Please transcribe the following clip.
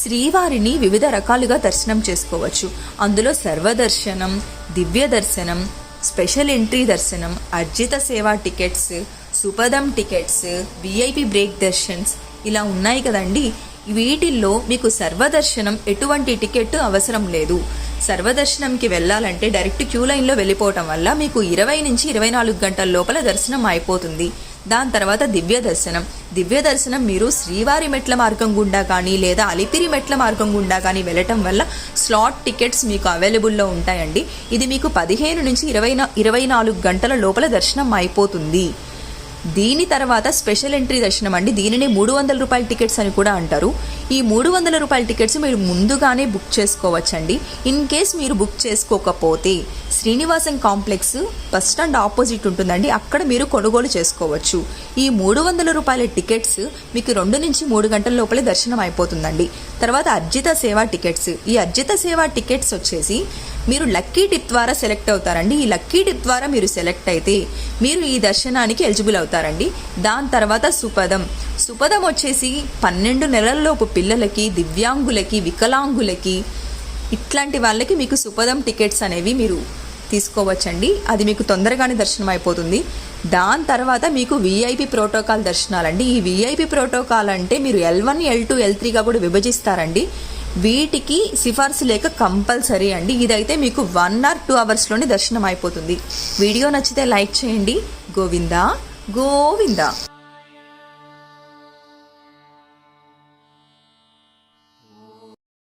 శ్రీవారిని వివిధ రకాలుగా దర్శనం చేసుకోవచ్చు. అందులో సర్వదర్శనం దివ్య దర్శనం స్పెషల్ ఎంట్రీ దర్శనం అర్జిత సేవా tickets Supadham tickets VIP break దర్శన్స్ ఇలా ఉన్నాయి కదండి. వీటిల్లో మీకు సర్వదర్శనం ఎటువంటి టికెట్ అవసరం లేదు. సర్వదర్శనంకి వెళ్ళాలంటే డైరెక్ట్ క్యూ లైన్లో వెళ్ళిపోవటం వల్ల మీకు ఇరవై నుంచి ఇరవై నాలుగు గంటల లోపల దర్శనం అయిపోతుంది. దాని తర్వాత దివ్య దర్శనం. దివ్య దర్శనం మీరు శ్రీవారి మెట్ల మార్గం గుండా కానీ లేదా అలిపిరి మెట్ల మార్గం గుండా కానీ వెళ్ళటం వల్ల స్లాట్ టికెట్స్ మీకు అవైలబుల్లో ఉంటాయండి. ఇది మీకు పదిహేను నుంచి ఇరవై ఇరవై నాలుగు గంటల లోపల దర్శనం అయిపోతుంది. దీని తర్వాత స్పెషల్ ఎంట్రీ దర్శనం అండి. దీనిని మూడు వందల రూపాయల టికెట్స్ అని కూడా అంటారు. ఈ మూడు వందల రూపాయల టికెట్స్ మీరు ముందుగానే బుక్ చేసుకోవచ్చండి. ఇన్ కేస్ మీరు బుక్ చేసుకోకపోతే Srinivasam complex bus stand opposite ఉంటుందండి. అక్కడ మీరు కొనుగోలు చేసుకోవచ్చు. ఈ మూడు వందల రూపాయల టికెట్స్ మీకు రెండు నుంచి మూడు గంటల లోపలే దర్శనం అయిపోతుందండి. తర్వాత అర్జిత సేవా టికెట్స్. ఈ అర్జిత సేవా టికెట్స్ వచ్చేసి మీరు లక్కీ టిప్ ద్వారా సెలెక్ట్ అవుతారండి. ఈ లక్కీ టిప్ ద్వారా మీరు సెలెక్ట్ అయితే మీరు ఈ దర్శనానికి ఎలిజిబుల్ అవుతారండి. దాని తర్వాత సుపదం. సుపదం వచ్చేసి పన్నెండు నెలల్లోపు పిల్లలకి దివ్యాంగులకి వికలాంగులకి ఇట్లాంటి వాళ్ళకి మీకు సుపదం టికెట్స్ అనేవి మీరు తీసుకోవచ్చండి. అది మీకు తొందరగానే దర్శనం అయిపోతుంది. దాని తర్వాత మీకు విఐపి ప్రోటోకాల్ దర్శనాలండి. ఈ విఐపి ప్రోటోకాల్ అంటే మీరు L one L two L త్రీగా కూడా విభజిస్తారండి. వీటికి సిఫార్సు లేక కంపల్సరీ అండి. ఇదైతే మీకు వన్ ఆర్ టూ అవర్స్లోనే దర్శనం అయిపోతుంది. వీడియో నచ్చితే లైక్ చేయండి. గోవిందా గోవిందా.